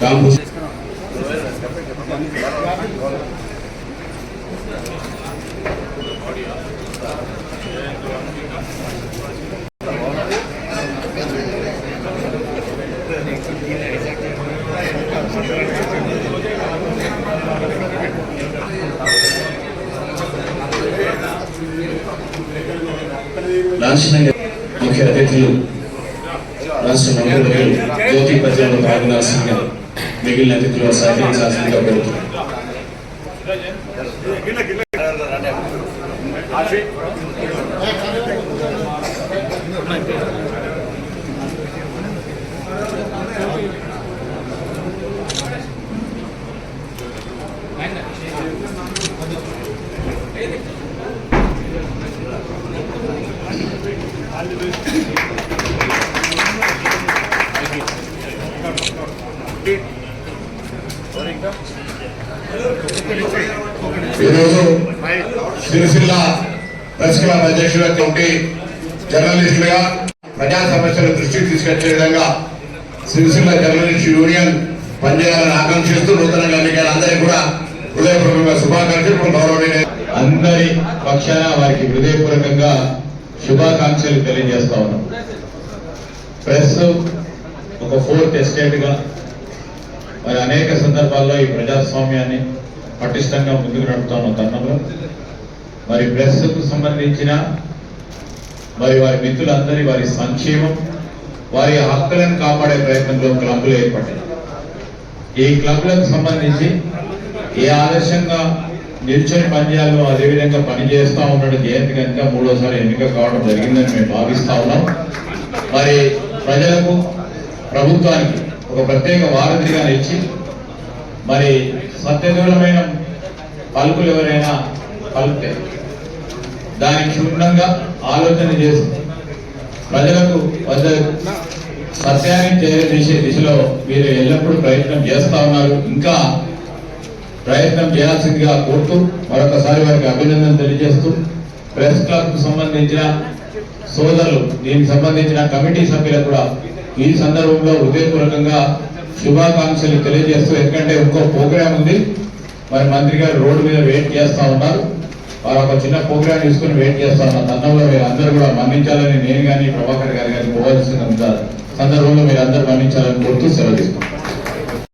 కాంపు రాష్ట్రంగా ముఖ్య అతిథులు రాష్ట్ర మంత్రులు జ్యోతి ప్రజలను పాల్గొనాల్సిందిగా మిగిలిన అతిథులు సహకరించాల్సిందిగా కోరుతున్నాను ఈరోజు సిరిసిల్ల ప్రెస్ క్లబ్ అధ్యక్షులటువంటి జర్నలిస్టులుగా ప్రజా సమస్యల దృష్టికి తీసుకొచ్చే విధంగా సిరిసిల్ల జర్నలిస్ట్ యూనియన్ పనిచేయాలని ఆకాంక్షిస్తూ నూతనంగా ఎన్నికైన అందరికీ కూడా హృదయపూర్వకంగా శుభాకాంక్షలు. గౌరవనీయ అందరి పక్షాన వారికి హృదయపూర్వకంగా శుభాకాంక్షలు తెలియజేస్తా ఉన్నాం. ప్రెస్ ఒక ఫోర్త్ ఎస్టేట్గా మరి అనేక సందర్భాల్లో ఈ ప్రజాస్వామ్యాన్ని పటిష్టంగా ముందుకు నడుపుతున్న తరుణంలో మరి ప్రెస్కు సంబంధించిన మరి వారి మిత్రులందరి వారి సంక్షేమం వారి హక్కులను కాపాడే ప్రయత్నంలో క్లబ్లు ఏర్పడ్డాయి. ఈ క్లబ్లకు సంబంధించి ఏ ఆదర్శంగా నిల్చొని పనిచేయాలో అదేవిధంగా పనిచేస్తూ ఉన్నాడు జయంతి కనుక మూడోసారి ఎన్నిక కావడం జరిగిందని మేము భావిస్తా ఉన్నాం. మరి ప్రజలకు ప్రభుత్వానికి ఒక ప్రత్యేక వారధిగా ఇచ్చి మరి సత్యదూరమైన పలుకులు ఎవరైనా పలుకుతే దానికి క్షుణ్ణంగా ఆలోచన చేసి ప్రజలకు వద్ద సత్యాన్ని చేరదీసే దిశలో మీరు ఎల్లప్పుడూ ప్రయత్నం చేస్తా ఉన్నారు. ఇంకా ప్రయత్నం చేయాల్సిందిగా కోరుతూ మరొకసారి వారికి అభినందన తెలియజేస్తూ ప్రెస్ క్లబ్కు సంబంధించిన సోదరులు దీనికి సంబంధించిన కమిటీ సభ్యులకు కూడా ఈ సందర్భంలో హృదయపూర్వకంగా శుభాకాంక్షలు తెలియజేస్తూ ఎందుకంటే ఇంకో ప్రోగ్రామ్ ఉంది. మరి మంత్రి గారు రోడ్డు మీద వెయిట్ చేస్తా ఉన్నారు. వారు ఒక చిన్న ప్రోగ్రామ్ తీసుకుని వెయిట్ చేస్తా ఉన్నారు. తన్నంలో మీరు అందరూ కూడా మన్నించాలని నేను కానీ ప్రభాకర్ గారు కానీ పోవాల్సిన సందర్భంలో మీరు అందరూ మన్నించాలని కోరుతూ సెలవు తీసుకుంటాను